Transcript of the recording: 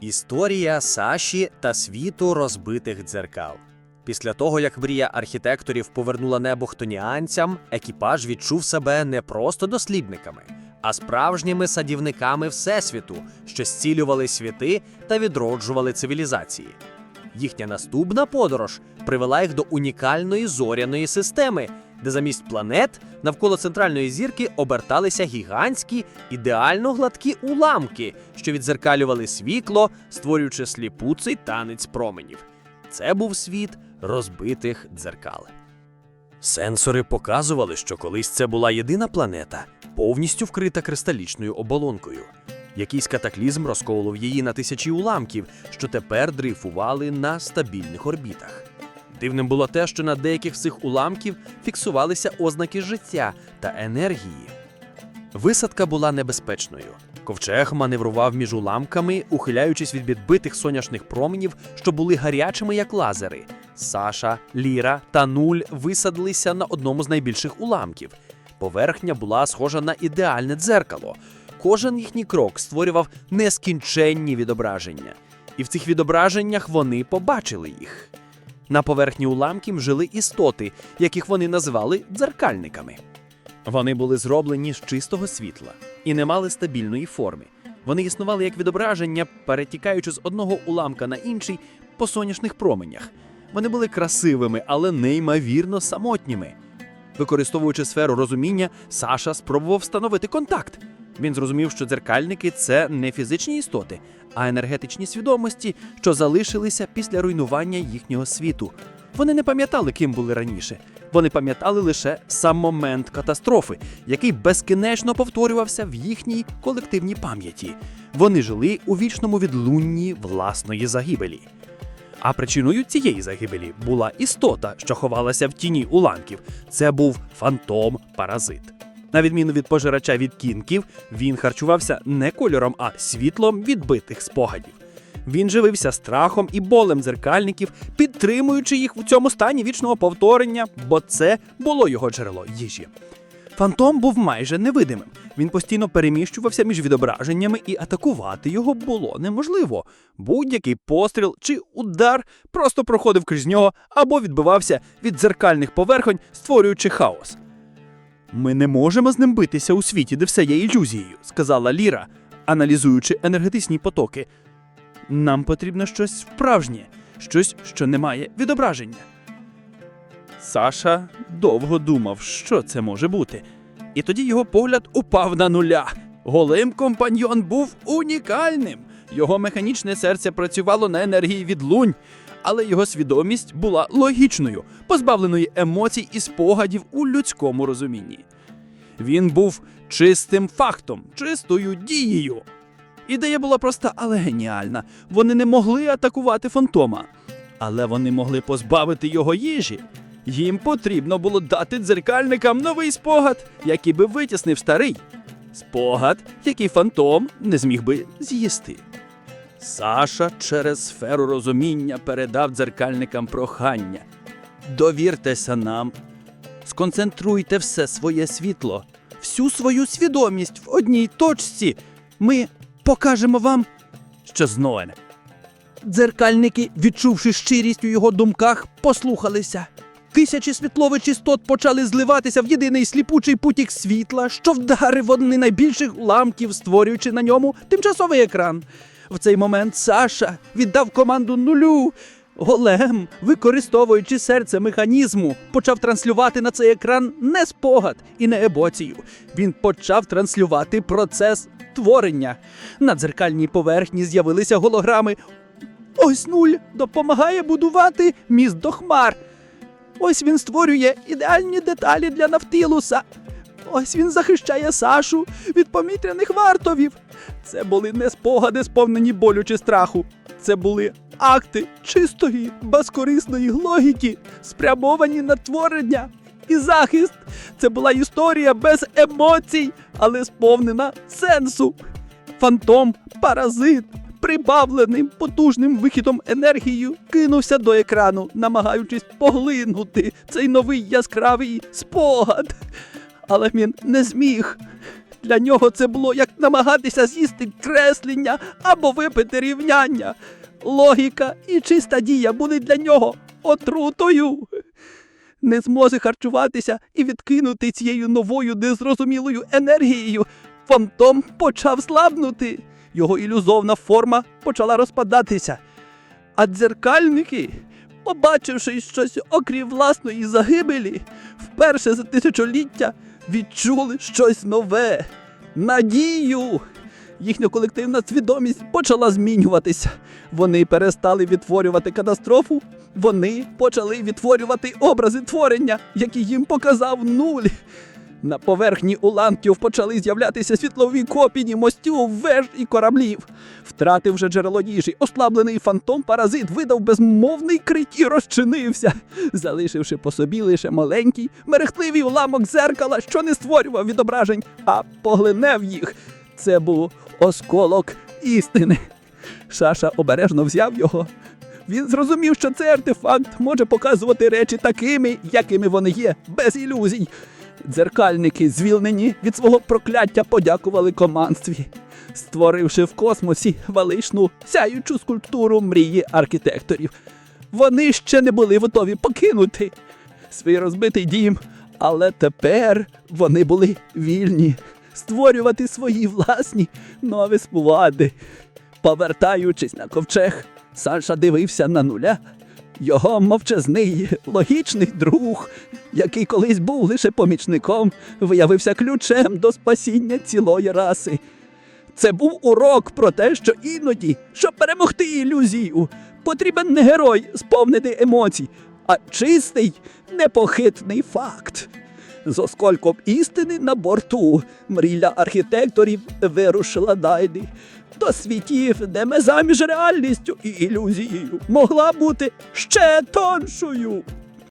Історія Саші та світу розбитих дзеркал. Після того, як мрія архітекторів повернула небо хтоніанцям, екіпаж відчув себе не просто дослідниками, а справжніми садівниками Всесвіту, що зцілювали світи та відроджували цивілізації. Їхня наступна подорож привела їх до унікальної зоряної системи, де замість планет навколо центральної зірки оберталися гігантські, ідеально гладкі уламки, що відзеркалювали світло, створюючи сліпуций танець променів. Це був світ розбитих дзеркал. Сенсори показували, що колись це була єдина планета, повністю вкрита кристалічною оболонкою. Якийсь катаклізм розколов її на тисячі уламків, що тепер дрейфували на стабільних орбітах. Дивним було те, що на деяких з цих уламків фіксувалися ознаки життя та енергії. Висадка була небезпечною. Ковчег маневрував між уламками, ухиляючись від відбитих сонячних променів, що були гарячими як лазери. Саша, Ліра та Нуль висадилися на одному з найбільших уламків. Поверхня була схожа на ідеальне дзеркало. Кожен їхній крок створював нескінченні відображення, і в цих відображеннях вони побачили їх. На поверхні уламків жили істоти, яких вони називали дзеркальниками. Вони були зроблені з чистого світла і не мали стабільної форми. Вони існували як відображення, перетікаючи з одного уламка на інший по сонячних променях. Вони були красивими, але неймовірно самотніми. Використовуючи сферу розуміння, Саша спробував встановити контакт. Він зрозумів, що дзеркальники це не фізичні істоти, а енергетичні свідомості, що залишилися після руйнування їхнього світу. Вони не пам'ятали, ким були раніше. Вони пам'ятали лише сам момент катастрофи, який безкінечно повторювався в їхній колективній пам'яті. Вони жили у вічному відлунні власної загибелі. А причиною цієї загибелі була істота, що ховалася в тіні уламків. Це був фантом-паразит. На відміну від пожирача відкінків, він харчувався не кольором, а світлом відбитих спогадів. Він живився страхом і болем дзеркальників, підтримуючи їх у цьому стані вічного повторення, бо це було його джерело їжі. Фантом був майже невидимим. Він постійно переміщувався між відображеннями, і атакувати його було неможливо. Будь-який постріл чи удар просто проходив крізь нього або відбивався від дзеркальних поверхонь, створюючи хаос. Ми не можемо з ним битися у світі, де все є ілюзією, сказала Ліра, аналізуючи енергетичні потоки. Нам потрібно щось справжнє, щось, що не має відображення. Саша довго думав, що це може бути. І тоді його погляд упав на нуля. Голим компаньйон був унікальним. Його механічне серце працювало на енергії відлунь, але його свідомість була логічною, позбавленою емоцій і спогадів у людському розумінні. Він був чистим фактом, чистою дією. Ідея була проста, але геніальна. Вони не могли атакувати фантома, але вони могли позбавити його їжі. Їм потрібно було дати дзеркальникам новий спогад, який би витіснив старий. Спогад, який фантом не зміг би з'їсти. Саша через сферу розуміння передав дзеркальникам прохання. Довіртеся нам, сконцентруйте все своє світло, всю свою свідомість в одній точці. Ми покажемо вам, що знове. Дзеркальники, відчувши щирість у його думках, послухалися. Тисячі світлових істот почали зливатися в єдиний сліпучий потік світла, що вдарив один найбільших уламків, створюючи на ньому тимчасовий екран. В цей момент Саша віддав команду нулю. Голем, використовуючи серце механізму, почав транслювати на цей екран не спогад і не емоцію. Він почав транслювати процес творення. На дзеркальній поверхні з'явилися голограми. Ось нуль допомагає будувати міст до хмар. Ось він створює ідеальні деталі для Навтилуса. Ось він захищає Сашу від помітряних вартовів. Це були не спогади, сповнені болю чи страху. Це були акти чистої, безкорисної логіки, спрямовані на творення і захист. Це була історія без емоцій, але сповнена сенсу. Фантом, паразит, прибавленим потужним вихідом енергії, кинувся до екрану, намагаючись поглинути цей новий яскравий спогад. Але він не зміг. Для нього це було як намагатися з'їсти креслення або випити рівняння. Логіка і чиста дія були для нього отрутою. Не зможе харчуватися і відкинути цією новою незрозумілою енергією. Фантом почав слабнути. Його ілюзовна форма почала розпадатися. А дзеркальники, побачивши щось окрім власної загибелі, вперше за тисячоліття відчули щось нове надію. Їхня колективна свідомість почала змінюватися. Вони перестали відтворювати катастрофу, вони почали відтворювати образи творення, які їм показав нуль. На поверхні уламків почали з'являтися світлові копії мостів, веж і кораблів. Втративши джерело їжі, ослаблений фантом паразит видав безмовний крик і розчинився, залишивши по собі лише маленький, мерехтливий уламок зеркала, що не створював відображень, а поглинев їх. Це був осколок істини. Шаша обережно взяв його. Він зрозумів, що цей артефакт може показувати речі такими, якими вони є, без ілюзій. Дзеркальники, звільнені від свого прокляття, подякували командстві, створивши в космосі величну сяючу скульптуру мрії архітекторів. Вони ще не були готові покинути свій розбитий дім, але тепер вони були вільні створювати свої власні нові спогади. Повертаючись на ковчег, Саша дивився на нуля. Його мовчазний, логічний друг, який колись був лише помічником, виявився ключем до спасіння цілої раси. Це був урок про те, що іноді, щоб перемогти ілюзію, потрібен не герой сповнений емоцій, а чистий, непохитний факт. З осколком істини на борту мріля архітекторів вирушила далі до світів, де межа між реальністю і ілюзією могла бути ще тоншою.